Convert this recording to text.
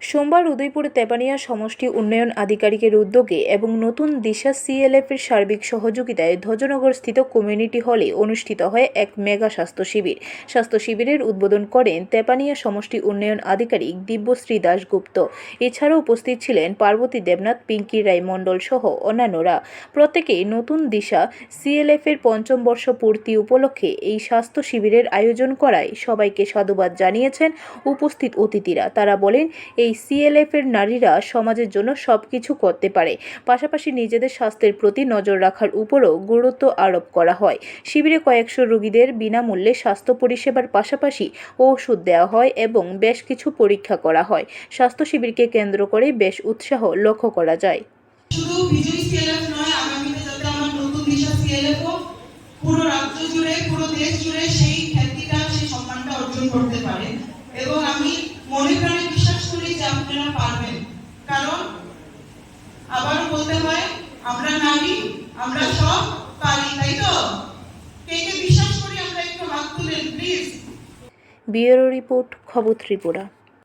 সোমবার উদয়পুর তেপানিয়া সমষ্টি উন্নয়ন আধিকারিকের উদ্যোগে এবং নতুন দিশা সিএলএফ এর সার্বিক সহযোগিতায় ধ্বজনগর স্থিত কমিউনিটি হলে অনুষ্ঠিত হয় এক মেগা স্বাস্থ্য শিবির। স্বাস্থ্য শিবিরের উদ্বোধন করেন তেপানিয়া সমষ্টি উন্নয়ন আধিকারিক দিব্যশ্রী দাশগুপ্ত। এছাড়াও উপস্থিত ছিলেন পার্বতী দেবনাথ, পিঙ্কি রায় মণ্ডল সহ অন্যান্যরা। প্রত্যেকেই নতুন দিশা সিএলএফ এর পঞ্চম বর্ষ পূর্তি উপলক্ষে এই স্বাস্থ্য শিবিরের আয়োজন করায় সবাইকে সাধুবাদ জানিয়েছেন উপস্থিত অতিথিরা। তারা বলেন, এই সিএলএফ এর নারীরা সমাজের জন্য সব কিছু করতে পারে। পাশাপাশি নিজেদের স্বাস্থ্যের প্রতি নজর রাখার উপরও গুরুত্ব আরোপ করা হয়। শিবিরে কয়েকশো রোগীদের বিনামূল্যে স্বাস্থ্য পরিষেবার পাশাপাশি ওষুধ দেওয়া হয় এবং বেশ কিছু পরীক্ষা করা হয়। স্বাস্থ্য শিবিরকে কেন্দ্র করে বেশ উৎসাহ লক্ষ্য করা যায়। পুরো রাজ্য জুড়ে, পুরো দেশ জুড়ে সেই খ্যাতিটা, সেই সম্মানটা অর্জন করতে পারে। এবং আমি মনে প্রাণে বিশ্বাস করি যে আপনারা পারবেন। কারণ আবারও বলতে হয়, আমরা নারী, আমরা সব পারি, তাই তো? বিশ্বাস করি আমরা একটু হাত তুলেন প্লিজ রিপোর্ট, খবর ত্রিপুরা।